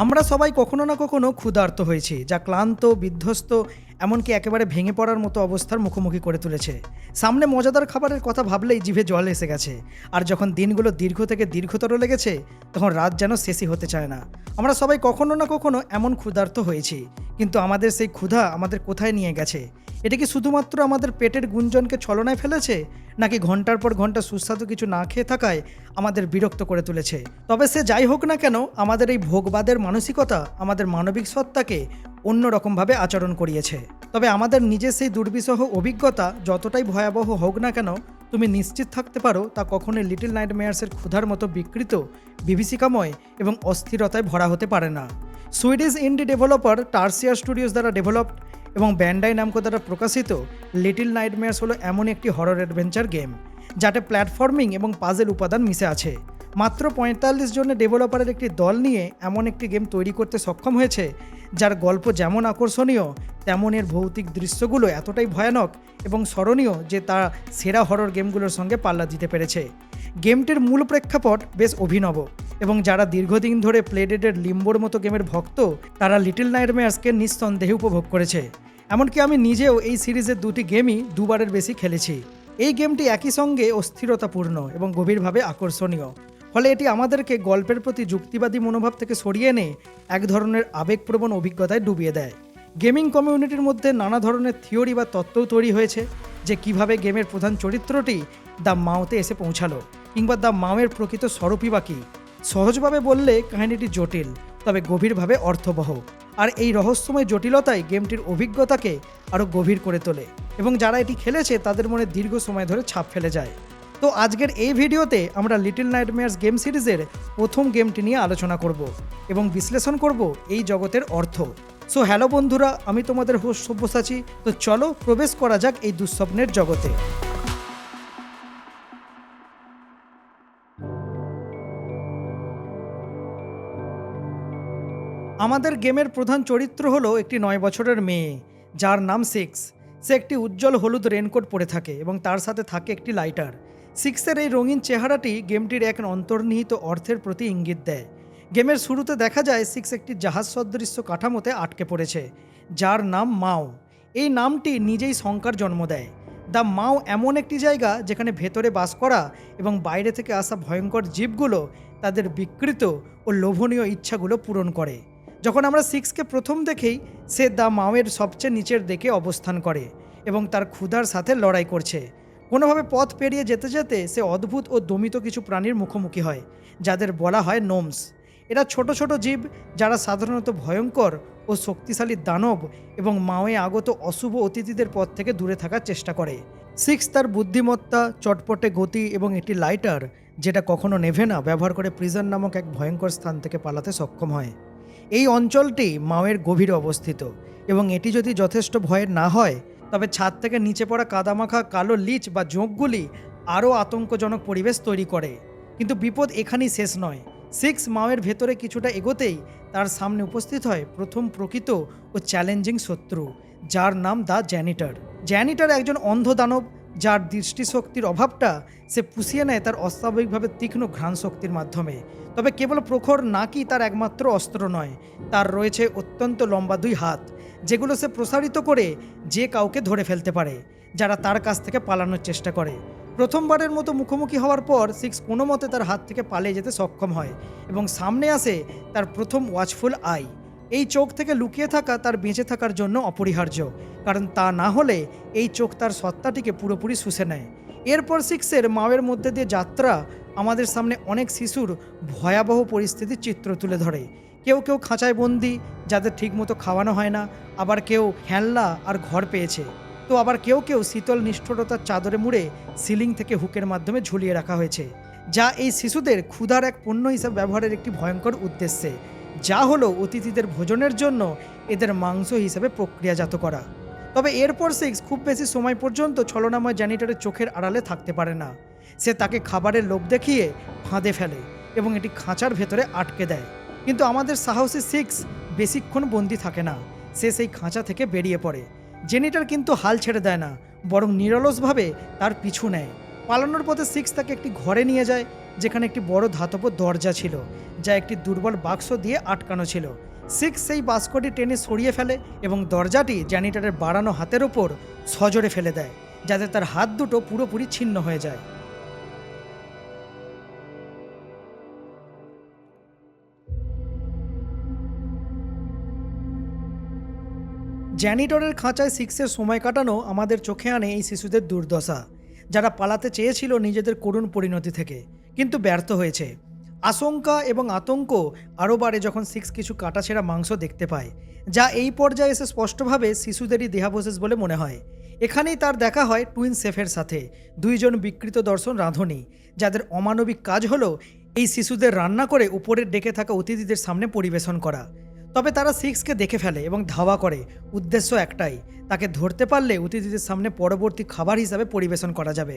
আমরা সবাই কখনো না কখনো ক্ষুধার্ত হয়েছি, যা ক্লান্ত, বিধ্বস্ত, এমনকি একেবারে ভেঙে পড়ার মতো অবস্থার মুখোমুখি করে তুলেছে। সামনে মজাদার খাবারের কথা ভাবলেই জিভে জল এসে গেছে, আর যখন দিনগুলো দীর্ঘ থেকে দীর্ঘতর লেগেছে, তখন রাত যেন শেষই হতে চায় না। আমরা সবাই কখনো না কখনো এমন ক্ষুধার্ত হয়েছি, কিন্তু আমাদের সেই ক্ষুধা আমাদের কোথায় নিয়ে গেছে? এটা কি শুধুমাত্র আমাদের পেটের গুঞ্জনকে ছলনায় ফেলেছে, নাকি ঘণ্টার পর ঘণ্টা সুস্বাদু কিছু না খেয়ে থাকায় আমাদের বিরক্ত করে তুলেছে? তবে সে যাই হোক না কেন, আমাদের এই ভোগবাদের মানসিকতা, আমাদের মানবিক সত্তাকে অন্যরকমভাবে আচরণ করিয়েছে। তবে আমাদের নিজের সেই দুর্বিষহ অভিজ্ঞতা, যতটাই ভয়াবহ হোক না কেন, তুমি নিশ্চিত থাকতে পারো তা কখনোই লিটল নাইট মেয়ার্সের ক্ষুধার মতো বিকৃত, বিভীষিকাময় এবং অস্থিরতায় ভরা হতে পারে না। Swedish indie developer Tarsier Studios দ্বারা ডেভেলপড এবং ব্যান্ডাই নামকো দ্বারা প্রকাশিত লিটল নাইটমেয়ার্স হলো এমন একটি হরর অ্যাডভেঞ্চার গেম যাতে প্ল্যাটফর্মিং এবং পাজেল উপাদান মিশে আছে। মাত্র পঁয়তাল্লিশ জনের ডেভেলপারের একটি দল নিয়ে এমন একটি গেম তৈরি করতে সক্ষম হয়েছে, যার গল্প যেমন আকর্ষণীয়, তেমন এর ভৌতিক দৃশ্যগুলো এতটাই ভয়ানক এবং স্মরণীয় যে তা সেরা হরর গেমগুলোর সঙ্গে পাল্লা দিতে পেরেছে। গেমটির মূল প্রেক্ষাপট বেশ অভিনব, এবং যারা দীর্ঘদিন ধরে প্লেডেডের লিম্বোর মতো গেমের ভক্ত, তারা লিটল নাইটমেয়ার্সকে নিঃসন্দেহে উপভোগ করেছে। এমনকি আমি নিজেও এই সিরিজের দুটি গেমই দুবারের বেশি খেলেছি। এই গেমটি একই সঙ্গে অস্থিরতাপূর্ণ এবং গভীরভাবে আকর্ষণীয়। ফলে এটি আমাদেরকে গল্পের প্রতি যুক্তিবাদী মনোভাব থেকে সরিয়ে এনে এক ধরনের আবেগপ্রবণ অভিজ্ঞতায় ডুবিয়ে দেয়। গেমিং কমিউনিটির মধ্যে নানা ধরনের থিওরি বা তত্ত্বও তৈরি হয়েছে, যে কীভাবে গেমের প্রধান চরিত্রটি দ্য মাওতে এসে পৌঁছালো, কিংবা দ্য মাওয়ের প্রকৃত স্বরূপই বা কী? সহজভাবে বললে কাহিনীটি জটিল, তবে গভীরভাবে অর্থবহ। আর এই রহস্যময় জটিলতাই গেমটির অভিজ্ঞতাকে আরও গভীর করে তোলে, এবং যারা এটি খেলেছে তাদের মনে দীর্ঘ সময় ধরে ছাপ ফেলে যায়। তো আজকের এই ভিডিওতে আমরা লিটল নাইটমেয়ার্স গেম সিরিজের প্রথম গেমটি নিয়ে আলোচনা করব, এবং বিশ্লেষণ করব এই জগতের অর্থ। সো হ্যালো বন্ধুরা, আমি তোমাদের হোস্ট সব্যসাচী। তো চলো প্রবেশ করা যাক এই দুঃস্বপ্নের জগতে। আমাদের গেমের প্রধান চরিত্র হলো একটি নয় বছরের মেয়ে, যার নাম সিক্স। সে একটি উজ্জ্বল হলুদ রেনকোট পরে থাকে এবং তার সাথে থাকে একটি লাইটার। সিক্সের এই রঙিন চেহারাটি গেমটির এক অন্তর্নিহিত অর্থের প্রতি ইঙ্গিত দেয়। গেমের শুরুতে দেখা যায় সিক্স একটি জাহাজ সদৃশ্য কাঠামোতে আটকে পড়েছে, যার নাম মাও। এই নামটি নিজেই শঙ্কার জন্ম দেয়। দ্য মাও এমন একটি জায়গা যেখানে ভেতরে বাস করা এবং বাইরে থেকে আসা ভয়ঙ্কর জীবগুলো তাদের বিকৃত ও লোভনীয় ইচ্ছাগুলো পূরণ করে। যখন আমরা সিক্সকে প্রথম দেখেই, সে দ্য মাওয়ের সবচেয়ে নিচের দিকে অবস্থান করে এবং তার ক্ষুধার সাথে লড়াই করছে। কোনোভাবে পথ পেরিয়ে যেতে যেতে সে অদ্ভুত ও দমিত কিছু প্রাণীর মুখোমুখি হয়, যাদের বলা হয় নোমস। এরা ছোট ছোট জীব, যারা সাধারণত ভয়ঙ্কর ও শক্তিশালী দানব এবং মাওয়ে আগত অশুভ অতিথিদের পথ থেকে দূরে থাকার চেষ্টা করে। সিক্স তার বুদ্ধিমত্তা, চটপটে গতি এবং একটি লাইটার, যেটা কখনো নেভে না, ব্যবহার করে প্রিজন নামক এক ভয়ঙ্কর স্থান থেকে পালাতে সক্ষম হয়। এই অঞ্চলটি মাওয়ের গভীরে অবস্থিত এবং এটি যদি যথেষ্ট ভয়ের না হয়, তবে ছাদ থেকে নিচে পড়া কাদামাখা, কালো লিচ বা জোঁকগুলি আরও আতঙ্কজনক পরিবেশ তৈরি করে। কিন্তু বিপদ এখানেই শেষ নয়। সিক্স মাওয়ের ভেতরে কিছুটা এগোতেই তার সামনে উপস্থিত হয় প্রথম প্রকৃত ও চ্যালেঞ্জিং শত্রু, যার নাম দ্য জ্যানিটার। জ্যানিটার একজন অন্ধ দানব যার দৃষ্টিশক্তির অভাবটা সে পুষিয়ে নেয় তার অস্বাভাবিকভাবে তীক্ষ্ণ ঘ্রাণ শক্তির মাধ্যমে। তবে কেবল প্রখর নাকি তার একমাত্র অস্ত্র নয়, তার রয়েছে অত্যন্ত লম্বা দুই হাত, যেগুলো সে প্রসারিত করে যে কাউকে ধরে ফেলতে পারে, যারা তার কাছ থেকে পালানোর চেষ্টা করে। প্রথমবারের মতো মুখোমুখি হওয়ার পর সিক্স কোনো মতে তার হাত থেকে পালিয়ে যেতে সক্ষম হয় এবং সামনে আসে তার প্রথম ওয়াচফুল আই। এই চোখ থেকে লুকিয়ে থাকা তার বেঁচে থাকার জন্য অপরিহার্য, কারণ তা না হলে এই চোখ তার সত্তাটিকে পুরোপুরি শুষে নেয়। এরপর সিক্সের মাওয়ের মধ্যে দিয়ে যাত্রা আমাদের সামনে অনেক শিশুর ভয়াবহ পরিস্থিতির চিত্র তুলে ধরে। কেউ কেউ খাঁচায় বন্দি, যাদের ঠিকমতো খাওয়ানো হয় না, আবার কেউ খেলনা আর ঘর পেয়েছে। তো আবার কেউ কেউ শীতল নিষ্ঠুরতার চাদরে মুড়ে সিলিং থেকে হুকের মাধ্যমে ঝুলিয়ে রাখা হয়েছে, যা এই শিশুদের ক্ষুধার এক পণ্য হিসাবে ব্যবহারের একটি ভয়ঙ্কর উদ্দেশ্যে। যা হলো অতিথিদের ভোজনের জন্য এদের মাংস হিসেবে প্রক্রিয়াজাত করা। তবে এরপর সিক্স খুব বেশি সময় পর্যন্ত ছলনাময় জ্যানিটারের চোখের আড়ালে থাকতে পারে না। সে তাকে খাবারের লোভ দেখিয়ে ফাঁদে ফেলে এবং এটি খাঁচার ভেতরে আটকে দেয়। কিন্তু আমাদের সাহসী সিক্স বেশিক্ষণ বন্দি থাকে না। সে সেই খাঁচা থেকে বেরিয়ে পড়ে। জেনিটার কিন্তু হাল ছেড়ে দেয় না, বরং নিরলসভাবে তার পিছু নেয়। পালানোর পথে সিক্স তাকে একটি ঘরে নিয়ে যায় যেখানে একটি বড় ধাতব দরজা ছিল, যা একটি দুর্বল বাক্স দিয়ে আটকানো ছিল। সিক্স সেই বাস্কটি টেনে সরিয়ে ফেলে এবং দরজাটি জ্যানিটারের বাড়ানো হাতের ওপর সজোরে ফেলে দেয়, যাতে তার হাত দুটো পুরোপুরি ছিন্ন হয়ে যায়। জ্যানিটরের খাঁচায় সিক্সের সময় কাটানো আমাদের চোখে আনে এই শিশুদের দুর্দশা, যারা পালাতে চেয়েছিল নিজেদের করুণ পরিণতি থেকে। কিন্তু ব্যর্থ হয়েছে। আশঙ্কা এবং আতঙ্ক আরও বাড়ে যখন সিক্স কিছু কাটাছেঁড়া মাংস দেখতে পায়, যা এই পর্যায়ে এসে স্পষ্টভাবে শিশুদেরই দেহাবশেষ বলে মনে হয়। এখানেই তার দেখা হয় টুইন সেফের সাথে, দুইজন বিকৃত দর্শন রাঁধুনি, যাদের অমানবিক কাজ হলো এই শিশুদের রান্না করে উপরের ডেকে থাকা অতিথিদের সামনে পরিবেশন করা। তবে তারা সিক্সকে দেখে ফেলে এবং ধাওয়া করে। উদ্দেশ্য একটাই, তাকে ধরতে পারলে অতিথিদের সামনে পরবর্তী খাবার হিসাবে পরিবেশন করা যাবে।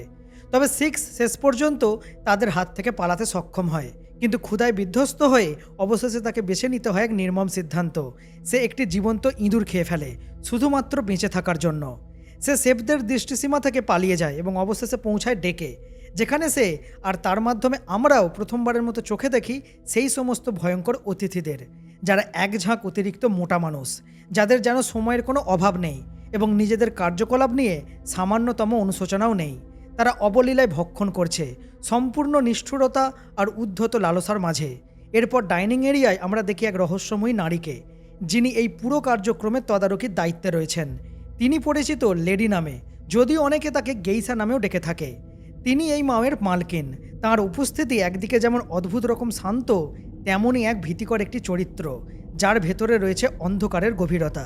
তবে সিক্স শেষ পর্যন্ত তাদের হাত থেকে পালাতে সক্ষম হয়। কিন্তু ক্ষুধায় বিধ্বস্ত হয়ে অবশেষে তাকে বেছে নিতে হয় এক নির্মম সিদ্ধান্ত। সে একটি জীবন্ত ইঁদুর খেয়ে ফেলে, শুধুমাত্র বেঁচে থাকার জন্য। সে সেফদের দৃষ্টিসীমা থেকে পালিয়ে যায় এবং অবশেষে পৌঁছায় ডেকে, যেখানে সে আর তার মাধ্যমে আমরাও প্রথমবারের মতো চোখে দেখি সেই সমস্ত ভয়ঙ্কর অতিথিদের, যারা এক ঝাঁক অতিরিক্ত মোটা মানুষ, যাদের যেন সময়ের কোনো অভাব নেই এবং নিজেদের কার্যকলাপ নিয়ে সামান্যতম অনুশোচনাও নেই। তারা অবলীলায় ভক্ষণ করছে, সম্পূর্ণ নিষ্ঠুরতা আর উদ্ধত লালসার মাঝে। এরপর ডাইনিং এরিয়ায় আমরা দেখি এক রহস্যময়ী নারীকে, যিনি এই পুরো কার্যক্রমের তদারকির দায়িত্বে রয়েছেন। তিনি পরিচিত লেডি নামে, যদিও অনেকে তাকে গেইসা নামেও ডেকে থাকে। তিনি এই মাওয়ের মালকিন। তার উপস্থিতি একদিকে যেমন অদ্ভুত রকম শান্ত তেমনই এক ভীতিকর একটি চরিত্র, যার ভেতরে রয়েছে অন্ধকারের গভীরতা।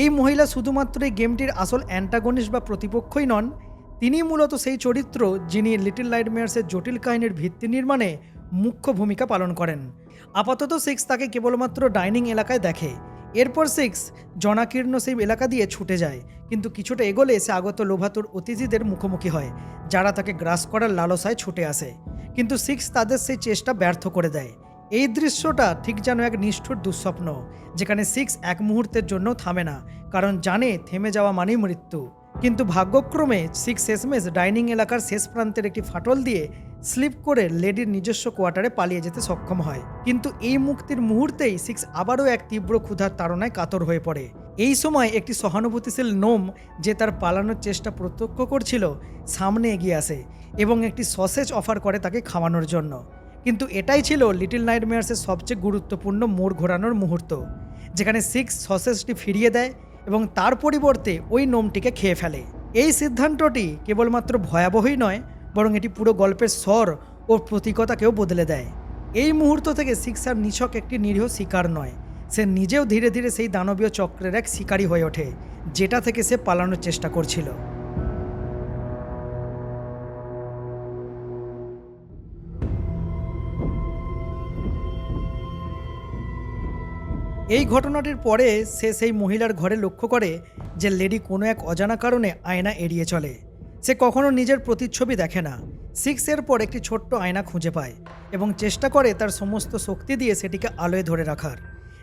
এই মহিলা শুধুমাত্র এই গেমটির আসল অ্যান্টাগনিস্ট বা প্রতিপক্ষই নন তিনি মূলত সেই চরিত্র যিনি লিটল লাইটমেয়ার্সের জটিল কাহিনীর ভিত্তি নির্মাণে মুখ্য ভূমিকা পালন করেন। আপাতত সিক্স তাকে কেবলমাত্র ডাইনিং এলাকায় দেখে। এরপর সিক্স জনাকীর্ণ সেই এলাকা দিয়ে ছুটে যায়, কিন্তু কিছুটা এগোলে সে আগত লোভাতুর অতিথিদের মুখোমুখি হয়, যারা তাকে গ্রাস করার লালসায় ছুটে আসে। কিন্তু সিক্স তাদের সেই চেষ্টা ব্যর্থ করে দেয়। এই দৃশ্যটা ঠিক যেন এক নিষ্ঠুর দুঃস্বপ্ন, যেখানে সিক্স এক মুহূর্তের জন্য থামে না, কারণ জানে থেমে যাওয়া মানেই মৃত্যু। কিন্তু ভাগ্যক্রমে সিক্স শেষমেশ ডাইনিং এলাকার শেষ প্রান্তের একটি ফাটল দিয়ে স্লিপ করে লেডির নিজস্ব কোয়ার্টারে পালিয়ে যেতে সক্ষম হয়। কিন্তু এই মুক্তির মুহূর্তেই সিক্স আবারও এক তীব্র ক্ষুধার তাড়নায় কাতর হয়ে পড়ে। এই সময় একটি সহানুভূতিশীল নোম যে তার পালানোর চেষ্টা প্রত্যক্ষ করছিল, সামনে এগিয়ে আসে এবং একটি সসেজ অফার করে তাকে খাওয়ানোর জন্য। কিন্তু এটাই ছিল লিটল নাইটমেয়ার্সের সবচেয়ে গুরুত্বপূর্ণ মোড় ঘোরানোর মুহূর্ত, যেখানে সিক্স সসেজটি ফিরিয়ে দেয় এবং তার পরিবর্তে ওই নোমটিকে খেয়ে ফেলে। এই সিদ্ধান্তটি কেবলমাত্র ভয়াবহই নয়, বরং এটি পুরো গল্পের স্বর ও প্রতীকতাকেও বদলে দেয়। এই মুহূর্ত থেকে সিক্সার নিছক একটি নিরীহ শিকার নয়, সে নিজেও ধীরে ধীরে সেই দানবীয় চক্রের এক শিকারী হয়ে ওঠে, যেটা থেকে সে পালানোর চেষ্টা করছিল। এই ঘটনাটির পরে সে সেই মহিলার ঘরে লক্ষ্য করে যে লেডি কোনো এক অজানা কারণে আয়না এড়িয়ে চলে। সে কখনো নিজের প্রতিচ্ছবি দেখে না। সিক্সের পর একটি ছোট্ট আয়না খুঁজে পায় এবং চেষ্টা করে তার সমস্ত শক্তি দিয়ে সেটিকে আলোয় ধরে রাখার।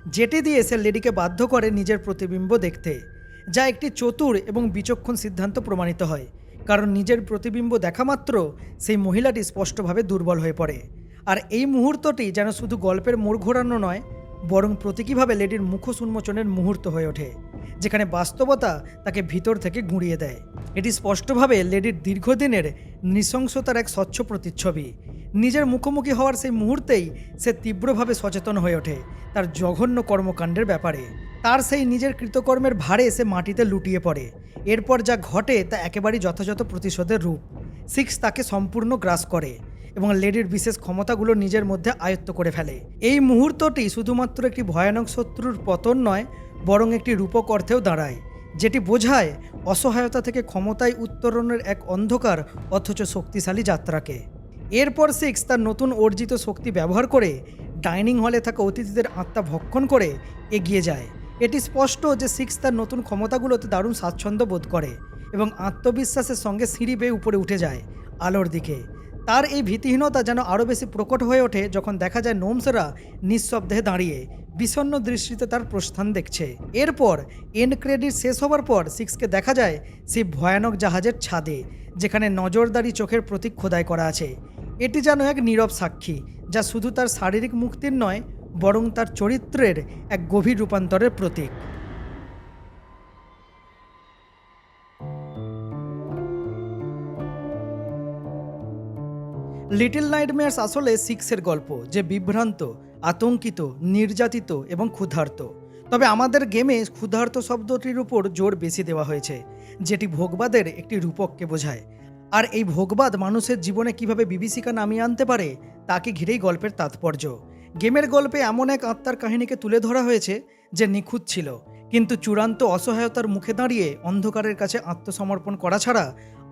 যেটি দিয়ে সে লেডিকে বাধ্য করে নিজের প্রতিবিম্ব দেখতে, যা একটি চতুর এবং বিচক্ষণ সিদ্ধান্ত প্রমাণিত হয়, কারণ নিজের প্রতিবিম্ব দেখা মাত্র সেই মহিলাটি স্পষ্টভাবে দুর্বল হয়ে পড়ে। আর এই মুহূর্তটি যেন শুধু গল্পের মোড় ঘোরানো নয় বরং প্রতীকীভাবে লেডির মুখোশ উন্মোচনের মুহূর্ত হয়ে ওঠে, যেখানে বাস্তবতা তাকে ভিতর থেকে গুঁড়িয়ে দেয়। এটি স্পষ্টভাবে লেডির দীর্ঘদিনের নৃশংসতার এক স্বচ্ছ প্রতিচ্ছবি। নিজের মুখোমুখি হওয়ার সেই মুহূর্তেই সে তীব্রভাবে সচেতন হয়ে ওঠে তার জঘন্য কর্মকাণ্ডের ব্যাপারে। তার সেই নিজের কৃতকর্মের ভারে সে মাটিতে লুটিয়ে পড়ে। এরপর যা ঘটে তা একেবারেই যথাযথ প্রতিশোধের রূপ। সিক্স তাকে সম্পূর্ণ গ্রাস করে। এবং লেডির বিশেষ ক্ষমতাগুলো নিজের মধ্যে আয়ত্ত করে ফেলে। এই মুহূর্তটি শুধুমাত্র একটি ভয়ানক শত্রুর পতন নয়, বরং একটি রূপক অর্থেও দাঁড়ায়, যেটি বোঝায় অসহায়তা থেকে ক্ষমতায় উত্তরণের এক অন্ধকার, অথচ শক্তিশালী যাত্রাকে। এরপর সিক্স তার নতুন অর্জিত শক্তি ব্যবহার করে ডাইনিং হলে থাকা অতিথিদের আত্মা ভক্ষণ করে এগিয়ে যায়। এটি স্পষ্ট যে সিক্স তার নতুন ক্ষমতাগুলোতে দারুণ স্বাচ্ছন্দ্য বোধ করে এবং আত্মবিশ্বাসের সঙ্গে সিঁড়ি বেয়ে উপরে উঠে যায়, আলোর দিকে। তার এই ভীতিহীনতা যেন আরও বেশি প্রকট হয়ে ওঠে যখন দেখা যায় নোমসরা নিঃশব্দে দাঁড়িয়ে বিষণ্ণ দৃষ্টিতে তার প্রস্থান দেখছে। এরপর এন্ড ক্রেডিট শেষ হবার পর সিক্সকে দেখা যায় সেই ভয়ানক জাহাজের ছাদে, যেখানে নজরদারি চোখের প্রতীক খোদাই করা আছে। এটি যেন এক নীরব সাক্ষী, যা শুধু তার শারীরিক মুক্তির নয়, বরং তার চরিত্রের এক গভীর রূপান্তরের প্রতীক। লিটল নাইটমেয়ার্স আসলে সিক্সের গল্প, যে বিভ্রান্ত, আতঙ্কিত, নির্যাতিত এবং ক্ষুধার্ত। তবে আমাদের গেমে ক্ষুধার্ত শব্দটির উপর জোর বেশি দেওয়া হয়েছে, যেটি ভোগবাদের একটি রূপককে বোঝায়। আর এই ভোগবাদ মানুষের জীবনে কীভাবে বিভীষিকা নামিয়ে আনতে পারে তাকে ঘিরেই গল্পের তাৎপর্য। গেমের গল্পে এমন এক আত্মার কাহিনীকে তুলে ধরা হয়েছে, যে নিখুঁত ছিল, কিন্তু চূড়ান্ত অসহায়তার মুখে দাঁড়িয়ে অন্ধকারের কাছে আত্মসমর্পণ করা ছাড়া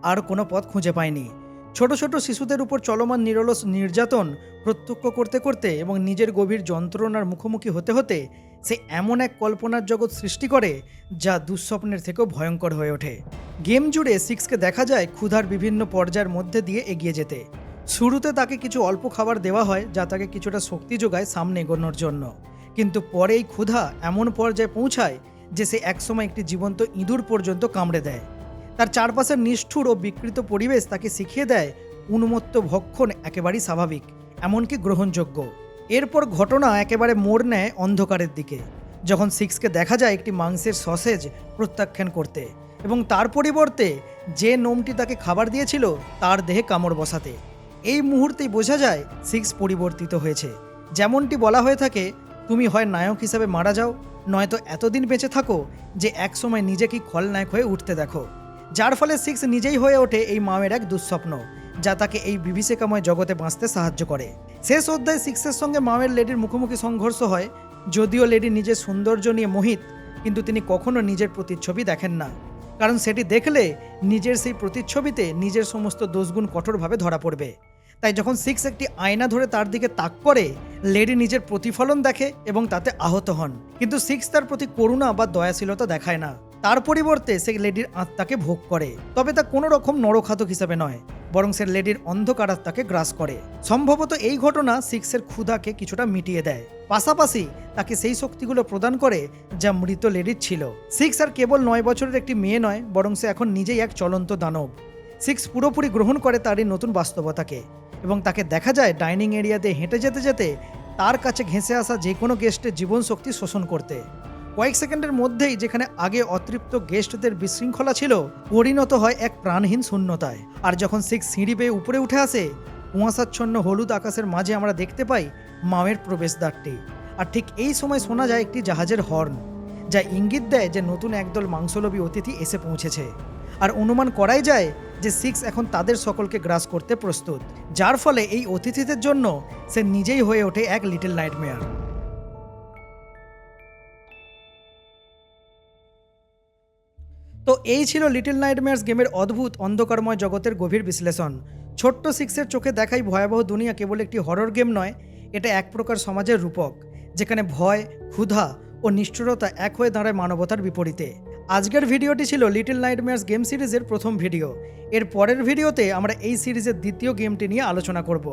আর কোনো পথ খুঁজে পায়নি। ছোট ছোট শিশুদের উপর চলমান নিরলস নির্যাতন প্রত্যক্ষ করতে করতে এবং নিজের গভীর যন্ত্রণার মুখোমুখি হতে হতে সে এমন এক কল্পনার জগৎ সৃষ্টি করে যা দুঃস্বপ্নের থেকেও ভয়ঙ্কর হয়ে ওঠে। গেম জুড়ে সিক্সকে দেখা যায় ক্ষুধার বিভিন্ন পর্যায়ের মধ্যে দিয়ে এগিয়ে যেতে। শুরুতে তাকে কিছু অল্প খাবার দেওয়া হয় যা তাকে কিছুটা শক্তি যোগায় সামনে এগোনোর জন্য। কিন্তু পরে এই ক্ষুধা এমন পর্যায়ে পৌঁছায় যে সে একসময় একটি জীবন্ত ইঁদুর পর্যন্ত কামড়ে দেয়। তার চারপাশের নিষ্ঠুর ও বিকৃত পরিবেশ তাকে শিখিয়ে দেয়, উন্মত্ত ভক্ষণ একেবারেই স্বাভাবিক, এমনকি গ্রহণযোগ্য। এরপর ঘটনা একেবারে মোড় নেয় অন্ধকারের দিকে, যখন সিক্সকে দেখা যায় একটি মাংসের সসেজ প্রত্যাখ্যান করতে এবং তার পরিবর্তে যে নোমটি তাকে খাবার দিয়েছিল তার দেহে কামড় বসাতে। এই মুহূর্তেই বোঝা যায় সিক্স পরিবর্তিত হয়েছে। যেমনটি বলা হয়ে থাকে, তুমি হয় নায়ক হিসাবে মারা যাও, নয়তো এতদিন বেঁচে থাকো যে একসময় নিজেকে খলনায়ক হয়ে উঠতে দেখো। যার ফলে সিক্স নিজেই হয়ে ওঠে এই মায়ের এক দুঃস্বপ্ন, যা তাকে এই বিভীষিকাময় জগতে বাঁচতে সাহায্য করে। শেষ অধ্যায়ে সিক্সের সঙ্গে মামের লেডির মুখোমুখি সংঘর্ষ হয়, যদিও লেডি নিজের সৌন্দর্য নিয়ে মোহিত, কিন্তু তিনি কখনো নিজের প্রতিচ্ছবি দেখেন না। কারণ সেটি দেখলে নিজের সেই প্রতিচ্ছবিতে নিজের সমস্ত দোষগুণ কঠোরভাবে ধরা পড়বে। তাই যখন সিক্স একটি আয়না ধরে তার দিকে তাক করে, লেডি নিজের প্রতিফলন দেখে এবং তাতে আহত হন। কিন্তু সিক্স তার প্রতি করুণা বা দয়াশীলতা দেখায় না। তার পরিবর্তে সে লেডির আত্মাকে ভোগ করে। তবে তা কোনো রকম নরখাতক হিসাবে নয়, বরং সে লেডির অন্ধকার আত্মাকে গ্রাস করে। সম্ভবত এই ঘটনা সিক্সের ক্ষুধাকে কিছুটা মিটিয়ে দেয়। পাশাপাশি তাকে সেই শক্তিগুলো প্রদান করে যা মৃত লেডির ছিল। সিক্স আর কেবল নয় বছরের একটি মেয়ে নয়, বরং সে এখন নিজেই এক চলন্ত দানব। সিক্স পুরোপুরি গ্রহণ করে তারই নতুন বাস্তবতাকে, এবং তাকে দেখা যায় ডাইনিং এরিয়াতে হেঁটে যেতে যেতে তার কাছে ঘেঁষে আসা যে কোনো গেস্টের জীবন শক্তি শোষণ করতে। কয়েক সেকেন্ডের মধ্যেই যেখানে আগে অতৃপ্ত গেস্টদের বিশৃঙ্খলা ছিল, পরিণত হয় এক প্রাণহীন শূন্যতায়। আর যখন সিক্স সিঁড়ি বেয়ে উপরে উঠে আসে কুয়াশাচ্ছন্ন হলুদ আকাশের মাঝে আমরা দেখতে পাই মায়ের প্রবেশদ্বারটি। আর ঠিক এই সময় শোনা যায় একটি জাহাজের হর্ন, যা ইঙ্গিত দেয় যে নতুন একদল মাংসলোভী অতিথি এসে পৌঁছেছে। আর অনুমান করাই যায় যে সিক্স এখন তাদের সকলকে গ্রাস করতে প্রস্তুত, যার ফলে এই অতিথিদের জন্য সে নিজেই হয়ে ওঠে এক লিটল নাইটমেয়ার। তো এই ছিল লিটল নাইটমেয়ার্স গেমের অদ্ভুত, অন্ধকারময় জগতের গভীর বিশ্লেষণ। ছোট্ট সিক্সের চোখে দেখাই ভয়াবহ দুনিয়া কেবল একটি হরর গেম নয়, এটা এক প্রকার সমাজের রূপক, যেখানে ভয়, ক্ষুধা ও নিষ্ঠুরতা এক হয়ে দাঁড়ায় মানবতার বিপরীতে। আজকের ভিডিওটি ছিল লিটল নাইটমেয়ার্স গেম সিরিজের প্রথম ভিডিও। এর পরের ভিডিওতে আমরা এই সিরিজের দ্বিতীয় গেমটি নিয়ে আলোচনা করব।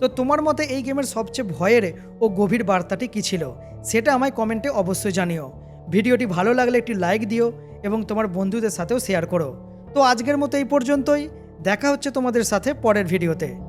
তো তোমার মতে এই গেমের সবচেয়ে ভয়ের ও গভীর বার্তাটি কী ছিল? সেটা আমায় কমেন্টে অবশ্যই জানিও। ভিডিওটি ভালো লাগলে একটি লাইক দিও এবং তোমার বন্ধুদের সাথেও শেয়ার করো। তো আজকের মতো এই পর্যন্তই। দেখা হচ্ছে তোমাদের সাথে পরের ভিডিওতে।